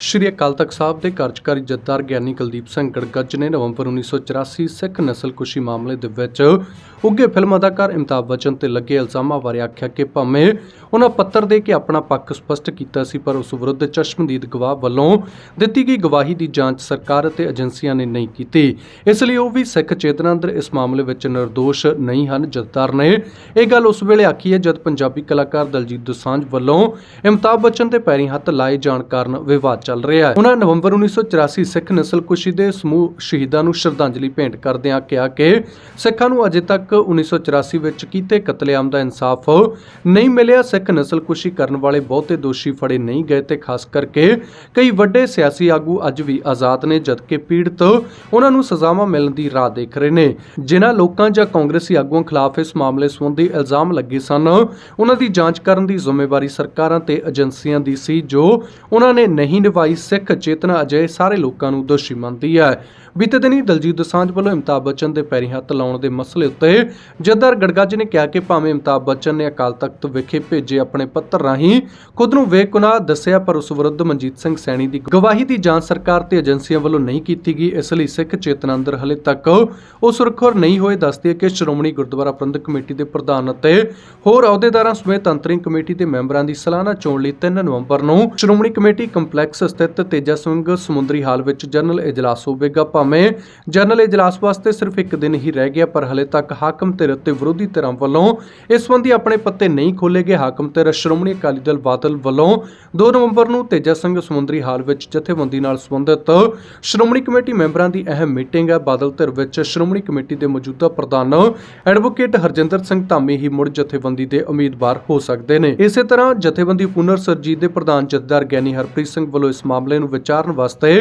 ਸ਼੍ਰੀ ਅਕਾਲ ਤਖਤ ਸਾਹਿਬ ਦੇ ਕਾਰਜਕਾਰੀ ਜਥੇਦਾਰ ਗਿਆਨੀ ਕੁਲਦੀਪ ਸਿੰਘ ਗੜਗੱਜ ਨੇ ਨਵੰਬਰ 1984 ਸਿੱਖ ਨਸਲਕੁਸ਼ੀ ਮਾਮਲੇ ਦੇ ਵਿੱਚ ਉੱਘੇ ਫਿਲਮ ਅਦਾਕਾਰ ਅਮਿਤਾਭ ਬੱਚਨ ਤੇ ਲੱਗੇ ਇਲਜ਼ਾਮਾਂ ਬਾਰੇ ਆਖਿਆ ਕਿ ਭਾਵੇਂ ਉਹਨਾਂ ਪੱਤਰ ਦੇ ਕੇ ਆਪਣਾ ਪੱਖ ਸਪਸ਼ਟ ਕੀਤਾ ਸੀ, ਪਰ ਉਸ ਵਿਰੁੱਧ ਚਸ਼ਮਦੀਦ ਗਵਾਹ ਵੱਲੋਂ ਦਿੱਤੀ ਗਈ ਗਵਾਹੀ ਦੀ ਜਾਂਚ ਸਰਕਾਰ ਅਤੇ ਏਜੰਸੀਆਂ ਨੇ ਨਹੀਂ ਕੀਤੀ। ਇਸ ਲਈ ਉਹ ਵੀ ਸਿੱਖ ਚੇਤਨਾ ਅੰਦਰ ਇਸ ਮਾਮਲੇ ਵਿੱਚ ਨਿਰਦੋਸ਼ ਨਹੀਂ ਹਨ। ਜਥੇਦਾਰ ਨੇ ਇਹ ਗੱਲ ਉਸ ਵੇਲੇ ਆਖੀ ਹੈ, ਜਦ ਪੰਜਾਬੀ ਕਲਾਕਾਰ ਦਲਜੀਤ ਦੋਸਾਂਝ ਵੱਲੋਂ ਅਮਿਤਾਭ ਬੱਚਨ ਦੇ ਪੈਰੀਂ ਹੱਥ ਲਾਏ ਜਾਣ ਕਾਰਨ ਵਿਵਾਦ ਚੱਲ ਰਿਹਾ ਹੈ। ਉਹਨਾਂ ਨਵੰਬਰ 1984 ਸਿੱਖ ਨਸਲਕੁਸ਼ੀ ਦੇ ਸਮੂਹ ਸ਼ਹੀਦਾਂ ਨੂੰ ਸ਼ਰਧਾਂਜਲੀ ਭੇਂਟ ਕਰਦਿਆਂ ਕਿਹਾ ਕਿ ਸਿੱਖਾਂ ਨੂੰ ਅਜੇ ਤੱਕ 1984 ਵਿੱਚ ਕੀਤੇ ਕਤਲੇਆਮ ਦਾ ਇਨਸਾਫ ਨਹੀਂ ਮਿਲਿਆ। ਸਿੱਖ ਨਸਲਕੁਸ਼ੀ ਕਰਨ ਵਾਲੇ ਬਹੁਤੇ ਦੋਸ਼ੀ ਫੜੇ ਨਹੀਂ ਗਏ ਤੇ ਖਾਸ ਕਰਕੇ ਕਈ ਵੱਡੇ ਸਿਆਸੀ ਆਗੂ ਅੱਜ ਵੀ ਆਜ਼ਾਦ ਨੇ, ਜਦਕਿ ਪੀੜਤ ਉਹਨਾਂ ਨੂੰ ਸਜ਼ਾਵਾਂ ਮਿਲਣ ਦੀ ਰਾਹ ਦੇਖ ਰਹੇ ਨੇ। ਜਿਨ੍ਹਾਂ ਲੋਕਾਂ ਜਾਂ ਕਾਂਗਰਸੀ ਆਗੂਆਂ ਖਿਲਾਫ ਇਸ ਮਾਮਲੇ ਸੰਬੰਧੀ ਇਲਜ਼ਾਮ ਲੱਗੇ ਸਨ, ਉਹਨਾਂ ਦੀ ਜਾਂਚ ਕਰਨ ਦੀ ਜ਼ਿੰਮੇਵਾਰੀ ਸਰਕਾਰਾਂ ਤੇ ਏਜੰਸੀਆਂ ਦੀ ਸੀ, ਜੋ ਉਹਨਾਂ ਨੇ ਨਹੀਂ ਨਿਭਾਈ ਭਾਈ ਸਿੱਖ ਚੇਤਨਾ ਅਜਿਹੇ ਸਾਰੇ ਲੋਕਾਂ ਨੂੰ ਦੋਸ਼ੀ ਮੰਨਦੀ ਹੈ। ਬੀਤੇ ਦਿਨੀ ਦਲਜੀਤ ਦੋਸਾਂਝ ਵੱਲੋਂ ਅਮਿਤਾਭ ਬੱਚਨ ਦੇ ਪੈਰੀਂ ਹੱਥ ਲਾਉਣ ਦੇ ਮਸਲੇ ਉੱਤੇ ਜੱਦਰ ਗੜਗੱਜ ਨੇ ਕਿਹਾ ਕਿ ਭਾਵੇਂ ਅਮਿਤਾਭ ਬੱਚਨ ਨੇ ਅਕਾਲ ਤਖਤ ਵਿਖੇ ਭੇਜੇ ਆਪਣੇ ਪੱਤਰ ਰਾਹੀਂ, ਖੁਦ ਨੂੰ ਬੇਗੁਨਾਹ ਦੱਸਿਆ, ਪਰ ਉਸ ਵਿਰੁੱਧ ਮਨਜੀਤ ਸਿੰਘ ਸੈਣੀ ਦੀ ਗਵਾਹੀ ਦੀ ਜਾਂਚ ਸਰਕਾਰ ਤੇ ਏਜੰਸੀਆਂ ਵੱਲੋਂ ਨਹੀਂ ਕੀਤੀ ਗਈ। ਇਸ ਲਈ ਸਿੱਖ ਚੇਤਨਾ ਅੰਦਰ ਹਲੇ ਤੱਕ ਉਹ ਸੁਰਖੁਰ ਨਹੀਂ ਹੋਏ। ਦੱਸਦੀ ਹੈ ਕਿ ਸ਼੍ਰੋਮਣੀ ਗੁਰਦੁਆਰਾ ਪ੍ਰਬੰਧਕ ਕਮੇਟੀ ਦੇ ਪ੍ਰਧਾਨ ਅਤੇ ਹੋਰ ਅਹੁਦੇਦਾਰਾਂ ਸਮੇਤ ਅੰਤਰਿੰਗ ਕਮੇਟੀ ਦੇ ਮੈਂਬਰਾਂ ਦੀ ਸਾਲਾਨਾ ਚੋਣ ਲਈ 3 ਨਵੰਬਰ ਨੂੰ ਸ਼੍ਰੋਮਣੀ ਕਮੇਟੀ ਕੰਪਲੈਕਸ ਸਥਿਤ ਤੇਜਾ ਸਿੰਘ ਸਮੁੰਦਰੀ ਹਾਲ ਵਿੱਚ ਜਨਰਲ ਇਜਲਾਸ ਹੋਵੇਗਾ। ਭਾਵੇਂ ਜਨਰਲ ਇਜਲਾਸ ਵਾਸਤੇ ਸਿਰਫ ਇੱਕ ਦਿਨ ਹੀ ਰਹਿ ਗਿਆ, ਪਰ ਹਲੇ ਤੱਕ ਹਾਕਮ ਧਿਰ ਅਤੇ ਵਿਰੋਧੀ ਧਿਰਾਂ ਵੱਲੋਂ ਇਸ ਸੰਬੰਧੀ ਆਪਣੇ ਪੱਤੇ ਨਹੀਂ ਖੋਲੇ ਗਏ। ਹਾਕਮ ਧਿਰ ਸ਼੍ਰੋਮਣੀ ਅਕਾਲੀ ਦਲ ਬਾਦਲ ਵੱਲੋਂ 2 ਨਵੰਬਰ ਨੂੰ ਤੇਜਾ ਸਿੰਘ ਸਮੁੰਦਰੀ ਹਾਲ ਵਿੱਚ ਜਥੇਬੰਦੀ ਨਾਲ ਸੰਬੰਧਿਤ ਸ਼੍ਰੋਮਣੀ ਕਮੇਟੀ ਮੈਂਬਰਾਂ ਦੀ ਅਹਿਮ ਮੀਟਿੰਗ ਹੈ। ਬਾਦਲ ਧਿਰ ਵਿੱਚ ਸ਼੍ਰੋਮਣੀ ਕਮੇਟੀ ਦੇ ਮੌਜੂਦਾ ਪ੍ਰਧਾਨ ਐਡਵੋਕੇਟ ਹਰਜਿੰਦਰ ਸਿੰਘ ਧਾਮੀ ਹੀ ਮੁੜ ਜਥੇਬੰਦੀ ਦੇ ਉਮੀਦਵਾਰ ਹੋ ਸਕਦੇ ਨੇ। ਇਸੇ ਤਰ੍ਹਾਂ ਜਥੇਬੰਦੀ ਪੁਨਰ ਸਰਜੀਤ ਦੇ ਪ੍ਰਧਾਨ ਜਥੇਦਾਰ ਗਿਆਨੀ ਹਰਪ੍ਰੀਤ ਸਿੰਘ ਵੱਲੋਂ ਇਸ ਮਾਮਲੇ ਨੂੰ ਵਿਚਾਰਨ ਵਾਸਤੇ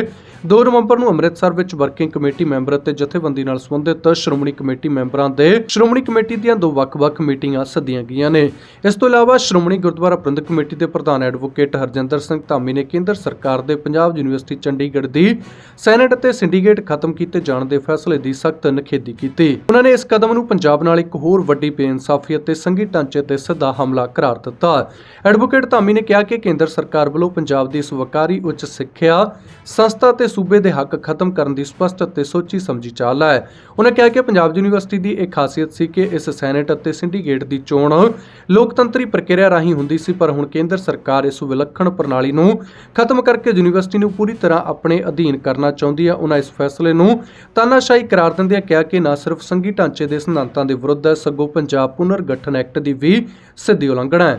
2 ਨਵੰਬਰ ਨੂੰ ਅੰਮ੍ਰਿਤਸਰ ਵਿੱਚ ਵਰਕਿੰਗ ਕਮੇਟੀ ਮੈਂਬਰ ਅਤੇ ਜਥੇਬੰਦੀ ਨਾਲ ਸੰਬੰਧਿਤ ਸ਼੍ਰੋਮਣੀ ਕਮੇਟੀ ਮੈਂਬਰਾਂ ਦੇ ਸ਼੍ਰੋਮਣੀ ਕਮੇਟੀ ਦੀਆਂ ਦੋ ਵੱਖ-ਵੱਖ ਮੀਟਿੰਗਾਂ ਸੱਦੀਆਂ ਗਈਆਂ ਨੇ। ਇਸ ਤੋਂ ਇਲਾਵਾ ਸ਼੍ਰੋਮਣੀ ਗੁਰਦੁਆਰਾ ਪ੍ਰਬੰਧਕ ਕਮੇਟੀ ਦੇ ਪ੍ਰਧਾਨ ਐਡਵੋਕੇਟ ਹਰਜਿੰਦਰ ਸਿੰਘ ਧਾਮੀ ਨੇ ਕੇਂਦਰ ਸਰਕਾਰ ਦੇ ਪੰਜਾਬ ਯੂਨੀਵਰਸਿਟੀ ਚੰਡੀਗੜ੍ਹ ਦੀ ਸੈਨੇਟ ਅਤੇ ਸਿੰਡੀਕੇਟ ਖਤਮ ਕੀਤੇ ਜਾਣ ਦੇ ਫੈਸਲੇ ਦੀ ਸਖਤ ਨਿਖੇਧੀ ਕੀਤੀ। ਉਹਨਾਂ ਨੇ ਇਸ ਕਦਮ ਨੂੰ ਪੰਜਾਬ ਨਾਲ ਇੱਕ ਹੋਰ ਵੱਡੀ ਬੇਇਨਸਾਫੀ ਅਤੇ ਸੰਘੀ ਢਾਂਚੇ ਤੇ ਸਿੱਧਾ ਹਮਲਾ ਕਰਾਰ ਦਿੱਤਾ। ਐਡਵੋਕੇਟ ਧਾਮੀ ਨੇ ਕਿਹਾ ਕਿ ਕੇਂਦਰ ਸਰਕਾਰ ਵੱਲੋਂ ਪੰਜਾਬ ਦੀ ਸਵਕਾਰੀ ਉੱਚ ਸਿੱਖਿਆ, ਸੰਸਥਾ ਤੇ ਸੂਬੇ ਦੇ ਹੱਕ ਖਤਮ ਕਰਨ ਦੀ ਸਪਸ਼ਟ ਅਤੇ ਸੋਚੀ ਸਮਝੀ ਚਾਲ ਹੈ। ਉਹਨਾਂ ਕਿਹਾ ਕਿ ਪੰਜਾਬ ਯੂਨੀਵਰਸਿਟੀ ਦੀ ਇਹ ਖਾਸੀਅਤ ਸੀ ਕਿ ਇਸ ਸੈਨੇਟ ਅਤੇ ਸਿੰਡੀਕੇਟ ਦੀ ਚੋਣ ਲੋਕਤੰਤਰੀ ਪ੍ਰਕਿਰਿਆ ਰਾਹੀਂ ਹੁੰਦੀ ਸੀ, ਪਰ ਹੁਣ ਕੇਂਦਰ ਸਰਕਾਰ ਇਸ ਵਿਲੱਖਣ ਪ੍ਰਣਾਲੀ ਨੂੰ ਖਤਮ ਕਰਕੇ ਯੂਨੀਵਰਸਿਟੀ ਨੂੰ ਪੂਰੀ ਤਰ੍ਹਾਂ ਆਪਣੇ ਅਧੀਨ ਕਰਨਾ ਚਾਹੁੰਦੀ ਹੈ ਉਹਨਾਂ ਇਸ ਫੈਸਲੇ ਨੂੰ ਤਾਨਾਸ਼ਾਹੀ ਕਰਾਰ ਦਿੰਦਿਆਂ ਕਿਹਾ ਕਿ ਨਾ ਸਿਰਫ ਸੰਘੀ ਢਾਂਚੇ ਦੇ ਸਿਧਾਂਤਾਂ ਦੇ ਵਿਰੁੱਧ ਹੈ ਸਗੋਂ ਪੰਜਾਬ ਪੁਨਰ ਗਠਨ ਐਕਟ ਦੀ ਵੀ ਸਿੱਧੀ ਉਲੰਘਣਾ ਹੈ।